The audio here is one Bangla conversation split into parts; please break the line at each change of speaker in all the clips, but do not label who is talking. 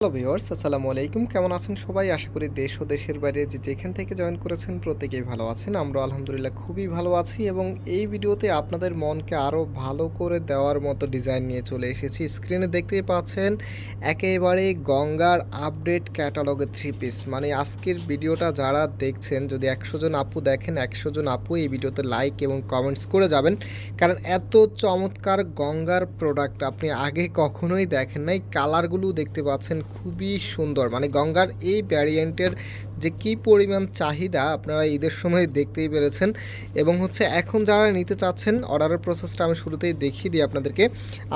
হ্যালো ভিউয়ার্স আসসালামু আলাইকুম। কেমন আছেন সবাই? আশা করি দেশ ও দেশের বাইরে যে যেখান থেকে জয়েন করেছেন প্রত্যেকেই ভালো আছেন। আমরা আলহামদুলিল্লাহ খুবই ভালো আছি এবং এই ভিডিওতে আপনাদের মনকে আরও ভালো করে দেওয়ার মতো ডিজাইন নিয়ে চলে এসেছি। স্ক্রিনে দেখতেই পাচ্ছেন, একেবারে গঙ্গার আপডেট ক্যাটালগের থ্রি পিস মানে আজকের ভিডিওটা যারা দেখছেন, যদি একশো জন আপু দেখেন, একশো জন আপু এই ভিডিওতে লাইক এবং কমেন্টস করে যাবেন। কারণ এত চমৎকার গঙ্গার প্রোডাক্ট আপনি আগে কখনোই দেখেন নাই। কালারগুলো দেখতে পাচ্ছেন খুবই সুন্দর। মানে গঙ্গার এই ভ্যারিয়েন্টের যে কি পরিমাণ চাহিদা আপনারা ঈদের সময় দেখতেই পেরেছেন এবং হচ্ছে এখন যারা নিতে চাচ্ছেন অর্ডারের প্রসেসটা আমি শুরুতেই দেখিয়ে দিই আপনাদেরকে।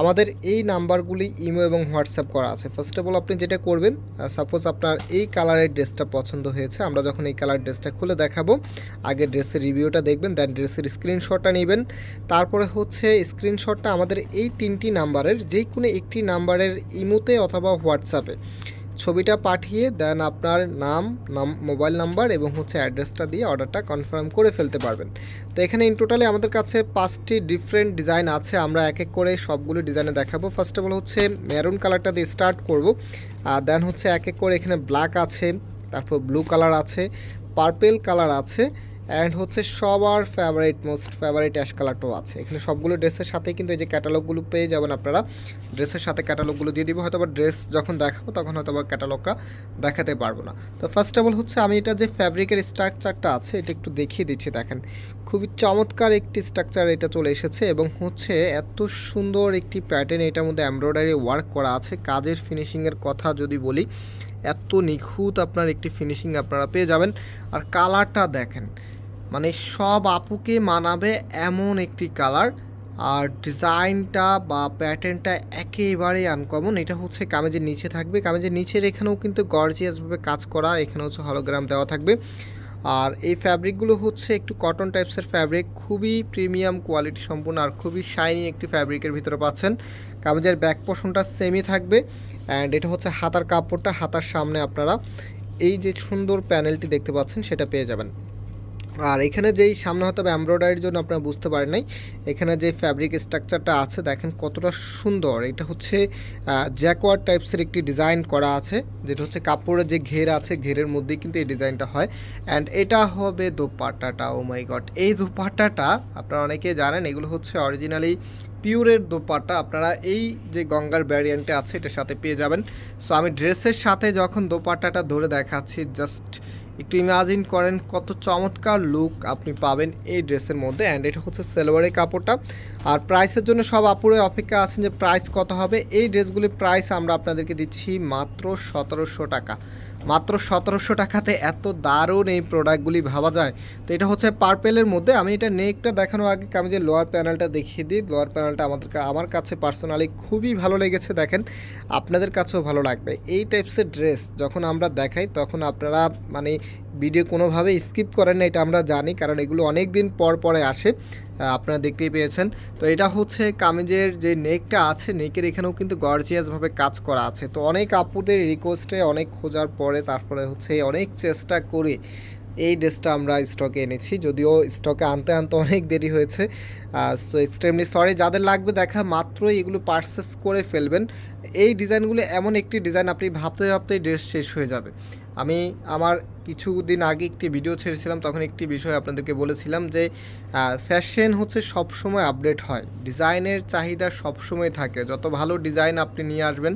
আমাদের এই নাম্বারগুলি ইমো এবং হোয়াটসঅ্যাপ করা আছে। ফার্স্ট অফ অল আপনি যেটা করবেন সাপোজ আপনার এই কালারের ড্রেসটা পছন্দ হয়েছে, আমরা যখন এই কালার ড্রেসটা খুলে দেখাবো, আগে ড্রেসের রিভিউটা দেখবেন দেন ড্রেসের স্ক্রিনশটটা নেবেন। তারপরে হচ্ছে স্ক্রিনশটটা আমাদের এই তিনটি নাম্বারের যে কোনো একটি নাম্বারের ইমোতে অথবা হোয়াটসঅ্যাপে। ছবিটা পাঠিয়ে দেন আপনার নাম নাম, মোবাইল নাম্বার এবং হচ্ছে অ্যাড্রেসটা দিয়ে অর্ডারটা কনফার্ম করে ফেলতে পারবেন। তো এখানে ইন টোটালি আমাদের কাছে পাঁচটি ডিফারেন্ট ডিজাইন আছে, আমরা এক এক করে সবগুলো ডিজাইনে দেখাবো। ফার্স্ট অফ অল হচ্ছে মেরুন কালারটা দিয়ে স্টার্ট করব, আর দেন হচ্ছে এক এক করে এখানে ব্ল্যাক আছে, তারপর ব্লু কালার আছে পার্পেল কালার আছে অ্যান্ড হচ্ছে সবার ফেভারিট মোস্ট ফেভারিট অ্যাশ কালারটাও আছে। এখানে সবগুলো ড্রেসের সাথে কিন্তু এই যে ক্যাটালগুলো পেয়ে যাবেন আপনারা। ড্রেসের সাথে ক্যাটালগুলো দিয়ে দিব হয়তো বা ড্রেস যখন দেখাবো তখন হয়তো বা ক্যাটালগটা দেখাতে পারব না। তো ফার্স্ট অফ অল হচ্ছে আমি এটা যে ফ্যাব্রিকের স্ট্রাকচারটা আছে, এটা একটু দেখিয়ে দিচ্ছি, দেখেন। খুবই চমৎকার একটি স্ট্রাকচার এটা চলে এসেছে এবং হচ্ছে এত সুন্দর একটি প্যাটার্ন এটার মধ্যে এমব্রয়ডারি ওয়ার্ক করা আছে। কাজের ফিনিশিংয়ের কথা যদি বলি, এত নিখুঁত আপনার একটি ফিনিশিং আপনারা পেয়ে যাবেন। আর কালারটা দেখেন মানে সব আপুকে মানাবে এমন একটি কালার। আর ডিজাইনটা বা প্যাটার্নটা একেবারেই আনকমন এটা হচ্ছে কামেজের নিচে থাকবে। কামেজের নিচের এখানেও কিন্তু গর্জিয়াসভাবে কাজ করা। এখানে হচ্ছে হলোগ্রাম দেওয়া থাকবে। আর এই ফ্যাব্রিকগুলো হচ্ছে একটু কটন টাইপসের ফ্যাব্রিক খুবই প্রিমিয়াম কোয়ালিটি সম্পূর্ণ আর খুবই শাইনি একটি ফ্যাব্রিকের ভিতরে পাচ্ছেন। কামেজের ব্যাক পোর্শনটা সেমই থাকবে। অ্যান্ড এটা হচ্ছে হাতার কাপড়টা, হাতার সামনে আপনারা এই যে সুন্দর প্যানেলটি দেখতে পাচ্ছেন, সেটা পেয়ে যাবেন। আর এখানে যেই সামনে হয়তো এমব্রয়ডারির জন্য আপনারা বুঝতে পারেন নাই, এখানে যে ফ্যাব্রিক স্ট্রাকচারটা আছে, দেখেন কতটা সুন্দর। এটা হচ্ছে জ্যাকোয়ার টাইপসের একটি ডিজাইন করা আছে, যেটা হচ্ছে কাপড়ের যে ঘের আছে, ঘেরের মধ্যেই কিন্তু এই ডিজাইনটা হয়। অ্যান্ড এটা হবে দোপাট্টাটা ও মাই গড এই দোপাট্টাটা, আপনারা অনেকে জানেন, এগুলো হচ্ছে অরিজিনালি পিওরের দোপাট্টা। আপনারা এই যে গঙ্গার ব্যারিয়েন্টে আছে, এটার সাথে পেয়ে যাবেন। সো আমি ড্রেসের সাথে যখন দোপাট্টাটা ধরে দেখাচ্ছি জাস্ট একটু ইমাজিন করেন কত চমৎকার লুক আপনি পাবেন এই ড্রেসের মধ্যে অ্যান্ড এটা হচ্ছে সেলোয়ারের কাপড়টা। আর প্রাইসের জন্য সব আপুরে অপেক্ষা আছেন যে প্রাইস কত হবে। এই ড্রেসগুলির প্রাইস আমরা আপনাদেরকে দিচ্ছি মাত্র সতেরোশো টাকা। মাত্র সতেরোশো টাকাতে এত দারুণ এই প্রোডাক্টগুলি ভাবা যায়। তো এটা হচ্ছে পার্পেলের মধ্যে। আমি এটা নেকটা দেখানোর আগে আমি যে লোয়ার প্যানেলটা দেখিয়ে দিই লোয়ার প্যানেলটা আমাদের আমার কাছে পার্সোনালি খুবই ভালো লেগেছে দেখেন। আপনাদের কাছেও ভালো লাগবে। এই টাইপসের ড্রেস যখন আমরা দেখাই, তখন আপনারা মানে ভিডিও কোনোভাবে স্কিপ করেন না, এটা আমরা জানি, কারণ এগুলো অনেক দিন পর পরে আসে আপনারা দেখতেই পেয়েছেন। তো এটা হচ্ছে কামিজের যে নেকটা আছে, নেকের এখানেও কিন্তু গর্জিয়াসভাবে কাজ করা আছে। তো অনেক আপুদের রিকোয়েস্টে অনেক খোঁজার পরে তারপরে হচ্ছে অনেক চেষ্টা করে এই ড্রেসটা আমরা স্টকে এনেছি, যদিও স্টকে আনতে আনতে অনেক দেরি হয়েছে সো এক্সট্রিমলি সরি যাদের লাগবে দেখা, মাত্রই এগুলো পারচেস করে ফেলবেন। এই ডিজাইনগুলো এমন একটি ডিজাইন, আপনি ভাবতে ভাবতেই ড্রেস শেষ হয়ে যাবে। আমি আমার কিছুদিন আগে একটি ভিডিও ছেড়েছিলাম, তখন একটি বিষয় আপনাদেরকে বলেছিলাম যে ফ্যাশন হচ্ছে সব সময় আপডেট হয়। ডিজাইনের চাহিদা সব সময় থাকে। যত ভালো ডিজাইন আপনি নিয়ে আসবেন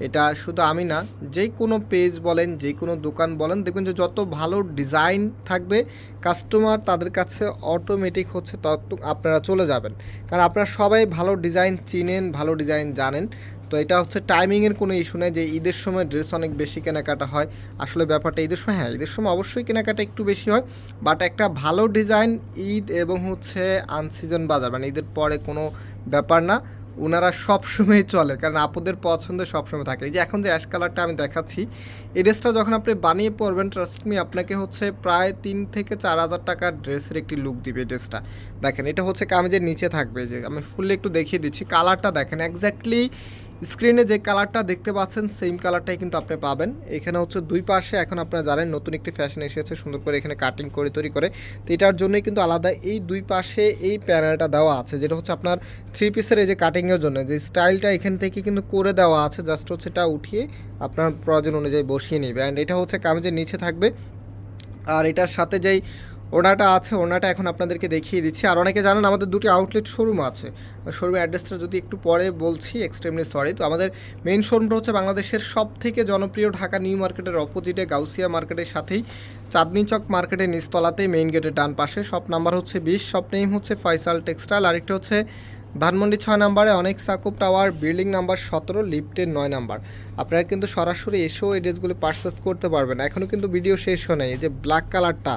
এটা শুধু আমি না, যে কোনো পেজ বলেন, যে কোনো দোকান বলেন, দেখবেন যে যত ভালো ডিজাইন থাকবে কাস্টমার তাদের কাছে অটোমেটিক হচ্ছে তত আপনারা চলে যাবেন। কারণ আপনারা সবাই ভালো ডিজাইন চিনেন, ভালো ডিজাইন জানেন। তো এটা হচ্ছে টাইমিংয়ের কোনো ইস্যু নেই যে ঈদের সময় ড্রেস অনেক বেশি কেনাকাটা হয়। আসলে ব্যাপারটা ঈদের সময় হ্যাঁ ঈদের সময় অবশ্যই কেনাকাটা একটু বেশি হয়। বাট একটা ভালো ডিজাইন ঈদ এবং হচ্ছে আনসিজন বাজার মানে ঈদের পরে কোনো ব্যাপার না। ওনারা সবসময় চলে, কারণ আপুদের পছন্দ সবসময় থাকে। এই যে এখন যে অ্যাশ কালারটা আমি দেখাচ্ছি, এই ড্রেসটা যখন আপনি বানিয়ে পরবেন ট্রাস্টমি আপনাকে হচ্ছে প্রায় তিন থেকে চার হাজার টাকার ড্রেসের একটি লুক দিবে এই ড্রেসটা। দেখেন, এটা হচ্ছে কামিজের নিচে থাকবে, যে আমি ফুললি একটু দেখিয়ে দিচ্ছি কালারটা দেখেন এক্স্যাক্টলি স্ক্রিনে যে কালারটা দেখতে পাচ্ছেন, সেম কালারটাই কিন্তু আপনি পাবেন। এখানে হচ্ছে দুই পাশে এখন আপনারা জানেন নতুন একটি ফ্যাশন এসেছে, সুন্দর করে এখানে কাটিং করে, তৈরি করে। তো এটার জন্যই কিন্তু আলাদা এই দুই পাশে এই প্যানেলটা দেওয়া আছে, যেটা হচ্ছে আপনার থ্রি পিসের এই যে কাটিংয়ের জন্য। যে স্টাইলটা এখান থেকে কিন্তু করে দেওয়া আছে জাস্ট হচ্ছে এটা উঠিয়ে আপনার প্রয়োজন অনুযায়ী বসিয়ে নেবে। অ্যান্ড এটা হচ্ছে কামিজের নিচে থাকবে। আর এটার সাথে যেই ওনাটা আছে ওনাটা এখন আপনাদেরকে দেখিয়ে দিচ্ছি। আর অনেকে জানেন আমাদের দুটি আউটলেট শোরুম আছে। শোরুমের অ্যাড্রেসটা যদি একটু পরে বলছি এক্সট্রিমলি সরি তো আমাদের মেইন শোরুমটা হচ্ছে বাংলাদেশের সব থেকে জনপ্রিয় ঢাকা নিউ মার্কেটের অপোজিটে গাউসিয়া মার্কেটের সাথেই। চাঁদনি চক মার্কেটের নিচতলাতেই মেইন গেটের ডান পাশে। সব নাম্বার হচ্ছে বিশ সব নেম হচ্ছে ফয়সাল টেক্সটাইল আরেকটা হচ্ছে ধানমন্ডি ছয় নাম্বারে অনেক সাকুব টাওয়ার বিল্ডিং নাম্বার সতেরো লিফটের নয় নাম্বার। আপনারা কিন্তু সরাসরি এসেও এই ড্রেসগুলি পারচেস করতে পারবেন। এখনও কিন্তু ভিডিও শেষ হয় নাই এই যে ব্ল্যাক কালারটা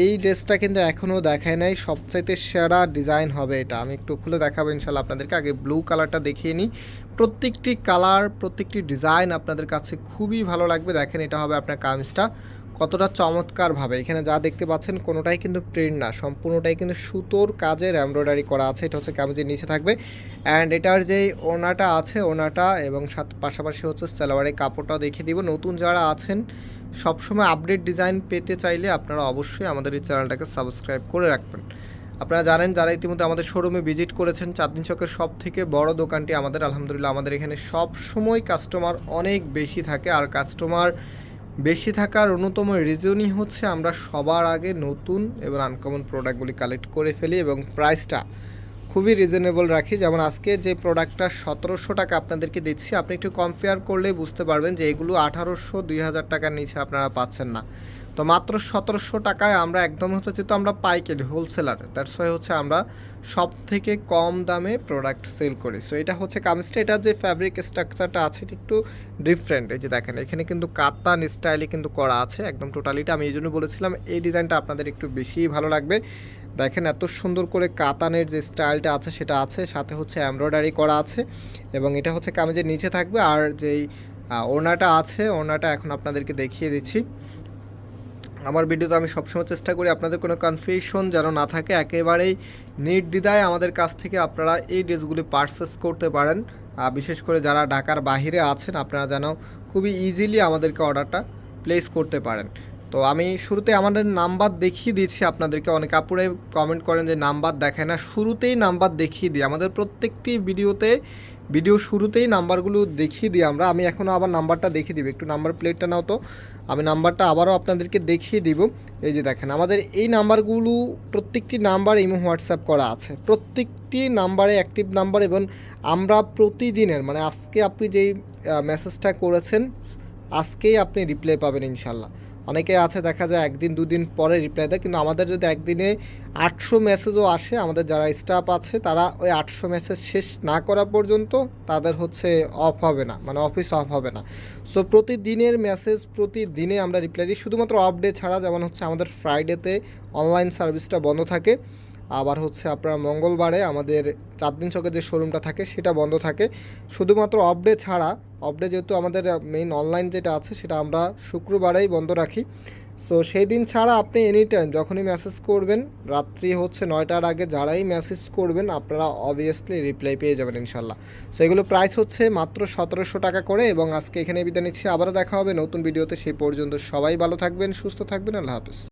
এই ড্রেসটা কিন্তু এখনও দেখায় নাই। সবচাইতে সেরা ডিজাইন হবে এটা। আমি একটু খুলে দেখাবো ইনশাল্লাহ আপনাদেরকে। আগে ব্লু কালারটা দেখিয়ে নিই। প্রত্যেকটি কালার, প্রত্যেকটি ডিজাইন আপনাদের কাছে খুবই ভালো লাগবে। দেখেন এটা হবে আপনার কামিজটা। কতটা চমৎকারভাবে। এখানে যা দেখতে পাচ্ছেন কোনোটাই কিন্তু প্রিন্ট না। সম্পূর্ণটাই কিন্তু সুতোর কাজের এমব্রয়ডারি করা আছে। এটা হচ্ছে কামিজের নিচে থাকবে। অ্যান্ড এটার যে ওনাটা আছে, ওনাটা এবং সাথ, পাশাপাশি হচ্ছে সালোয়ারের কাপড়টাও দেখিয়ে দিব। নতুন যারা আছেন সবসময় আপডেট ডিজাইন পেতে চাইলে আপনারা অবশ্যই আমাদের এই চ্যানেলটাকে সাবস্ক্রাইব করে রাখবেন। আপনারা জানেন যারা ইতিমধ্যে আমাদের শোরুমে ভিজিট করেছেন, চাঁদনি চকের সব থেকে বড় দোকানটি আমাদের, আলহামদুলিল্লাহ, আমাদের এখানে সব সময় কাস্টমার অনেক বেশি থাকে। আর কাস্টমার বেশি থাকার অন্যতম রিজনই হচ্ছে আমরা সবার আগে নতুন এবং আনকমন প্রোডাক্টগুলি কালেক্ট করে ফেলি এবং প্রাইসটা খুবই রিজনেবল রাখি। যেমন আজকে যে প্রোডাক্টটা সতেরোশো টাকা আপনাদেরকে দিচ্ছি, আপনি একটু কম্পেয়ার করলে বুঝতে পারবেন যে এগুলো আঠারোশো, দুই হাজার টাকার নিচে আপনারা পাচ্ছেন না। তো মাত্র সতেরোশো টাকায় আমরা একদম হচ্ছে যেহেতু আমরা পাইকারি হোলসেলার দ্যাটস ওয়াই হচ্ছে আমরা সব থেকে কম দামে প্রোডাক্ট সেল করি। সো এটা হচ্ছে কামিজটা এটার যে ফ্যাব্রিক স্ট্রাকচারটা আছে, এটা একটু ডিফারেন্ট এই যে দেখেন, এখানে কিন্তু কাতান স্টাইলে কিন্তু করা আছে, একদম টোটালিটা আমি এই জন্য বলেছিলাম, এই ডিজাইনটা আপনাদের একটু বেশি ভালো লাগবে। দেখেন এত সুন্দর করে কাতানের যে স্টাইলটা আছে, সেটা আছে, সাথে হচ্ছে এমব্রয়ডারি করা আছে এবং এটা হচ্ছে কামিজের নিচে থাকবে। আর যেই ওড়নাটা আছে, ওড়নাটা এখন আপনাদেরকে দেখিয়ে দিচ্ছি। আমার ভিডিওতে আমি সবসময় চেষ্টা করি আপনাদের কোনো কনফিউশন যেন না থাকে। একেবারেই নির্দ্বিধায় আমাদের কাছ থেকে আপনারা এই ড্রেসগুলি পারচেস করতে পারেন। বিশেষ করে যারা ঢাকার বাইরে আছেন, আপনারা যেন খুবই ইজিলি আমাদেরকে অর্ডারটা প্লেস করতে পারেন। তো আমি শুরুতে আমাদের নাম্বার দেখিয়ে দিচ্ছি আপনাদেরকে। অনেক আপুরে কমেন্ট করেন যে নাম্বার দেখায় না। শুরুতেই নাম্বার দেখিয়ে দিই। আমাদের প্রত্যেকটি ভিডিওতে, ভিডিও শুরুতেই নাম্বারগুলো দেখিয়ে দিই আমরা। আমি এখনও আবার নাম্বারটা দেখিয়ে দিব। একটু নাম্বার প্লেটটা নাও তো। আমি নাম্বারটা আবারও আপনাদেরকে দেখিয়ে দিব। এই যে দেখেন, আমাদের এই নাম্বারগুলো, প্রত্যেকটি নাম্বার ইমো হোয়াটসঅ্যাপ করা আছে। প্রত্যেকটি নাম্বারে অ্যাক্টিভ নাম্বার এবং আমরা প্রতিদিনের মানে আজকে আপনি যেই মেসেজটা করেছেন, আজকেই আপনি রিপ্লাই পাবেন ইনশাল্লাহ। অনেকে আছে, দেখা যায় একদিন, দুদিন পরে রিপ্লাই দেয়, কিন্তু আমাদের যদি একদিনে আটশো মেসেজও আসে, আমাদের যারা স্টাফ আছে, তারা ওই আটশো মেসেজ শেষ না করা পর্যন্ত তাদের হচ্ছে অফ হবে না মানে অফিস অফ হবে না। সো প্রতিদিনের মেসেজ প্রতিদিনে আমরা রিপ্লাই দিই, শুধুমাত্র অফ ডে ছাড়া, যেমন হচ্ছে আমাদের ফ্রাইডেতে অনলাইন সার্ভিসটা বন্ধ থাকে। আবার হচ্ছে আপনার মঙ্গলবারে আমাদের চার দিন চকে যে শোরুমটা থাকে, সেটা বন্ধ থাকে। শুধুমাত্র অফ ডে ছাড়া অফ ডে যেহেতু আমাদের মেইন অনলাইন যেটা আছে, সেটা আমরা শুক্রবারেই বন্ধ রাখি। সো সেই দিন ছাড়া আপনি এনি টাইম যখনই মেসেজ করবেন, রাত্রি হচ্ছে নয়টার আগে যারাই মেসেজ করবেন, আপনারা অবভিয়াসলি রিপ্লাই পেয়ে যাবেন ইনশাল্লাহ। সো এগুলো প্রাইস হচ্ছে মাত্র সতেরোশো টাকা করে এবং আজকে এখানে বিদায় নিচ্ছি। আবারও দেখা হবে নতুন ভিডিওতে সেই পর্যন্ত সবাই ভালো থাকবেন, সুস্থ থাকবেন। আল্লাহ হাফেজ।